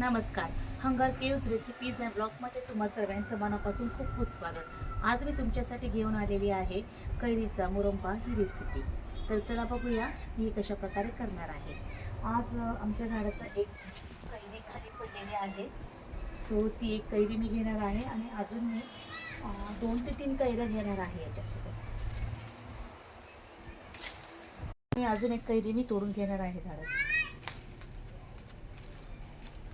नमस्कार. Hunger caves recipes and ब्लॉगमध्ये तुम्हा सर्वांचं मनापासून खूप खूप स्वागत. आज मी तुमच्यासाठी घेऊन आलेली आहे कैरीचा मुरंबा ही रेसिपी तर चला बघूया मी कशा प्रकारे करणार आहे. आज आमच्या झाडाचा एक कैरी खाली पडलेली आहे. सो ती एक कैरी मी घेणार आहे आणि अजून मी दोन ते तीन कैऱ्या घेणार आहे याच्यासोबत. मी अजून एक कैरी मी तोडून घेणार आहे झाडाची.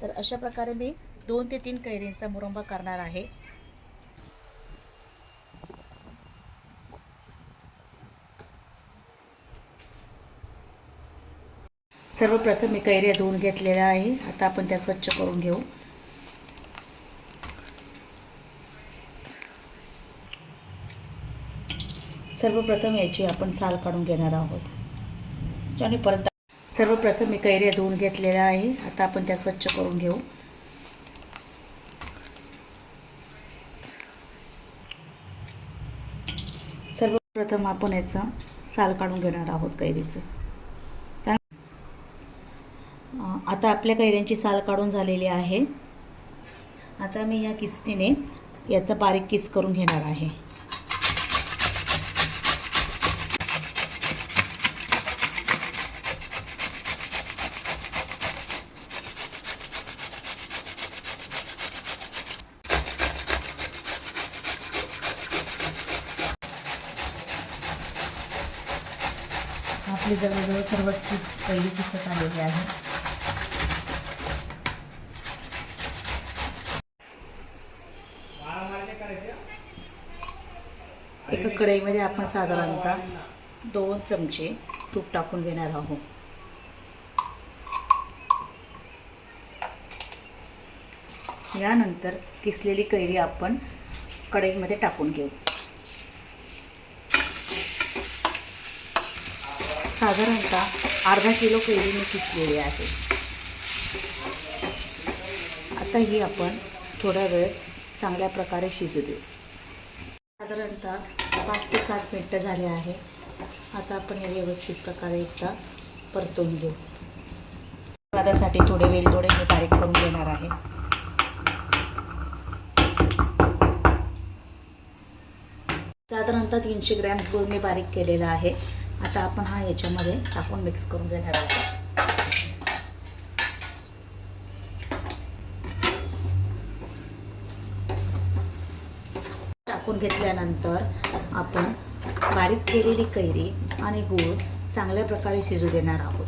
तर अशा प्रकारे मी दोन ते तीन कैरींचा मुरंबा करणार आहे. सर्वप्रथम मी कैऱ्या धुवून घेतलेल्या आहे. आता आपण त्या स्वच्छ करून घेऊ. सर्वप्रथम याची आपण साल काढून घेणार आहोत. आणि परत सर्वप्रथम मी कैऱ्या धुवून घेतलेल्या आहे. आता आपण त्या स्वच्छ करून घेऊ. सर्वप्रथम आपण याचा साल काढून घेणार आहोत कैरीचं. आता आपल्या कैऱ्यांची साल काढून झालेली आहे. आता मी या किसणीने याचा बारीक किस करून घेणार आहे. आपली जवळजवळ सर्वच पीस पहिली किसत आलेली आहे. एका कढईमध्ये आपण साधारणतः दोन चमचे तूप टाकून घेणार आहोत. यानंतर किसलेली कैरी आपण कढईमध्ये टाकून घेऊ. साधारणतः अर्धा किलो कैरी मी किसलेली आहे. आता ही आपण थोडा वेळ चांगल्या प्रकारे शिजू देऊ साधारणतः पाच ते सात मिनटं झाले आहे. आता आपण हे व्यवस्थित प्रकारे एकदा परतून घेऊ. स्वादासाठी थोडे वेलदोडे मी बारीक करून घेणार आहे. साधारणतः तीनशे ग्रॅम गुळ मी बारीक केलेला आहे. आता आपण हा याच्यामध्ये टाकून मिक्स करून घेणार आहोत. टाकून घेतल्यानंतर आपण बारीक केलेली कैरी आणि गूळ चांगल्या प्रकारे शिजू देणार आहोत.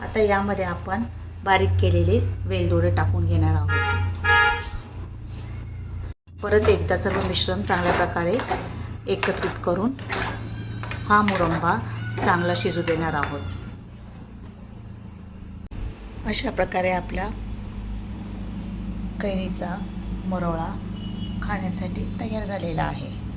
आता यामध्ये आपण बारीक केलेले वेलदोडे टाकून घेणार आहोत. परत एकदा सर्व मिश्रण चांगल्या प्रकारे एकत्रित करून हा मुरंबा चांगला शिजू देणार आहोत. अशा प्रकारे आपला कैरीचा मुरवळा खाण्यासाठी तयार झालेला आहे.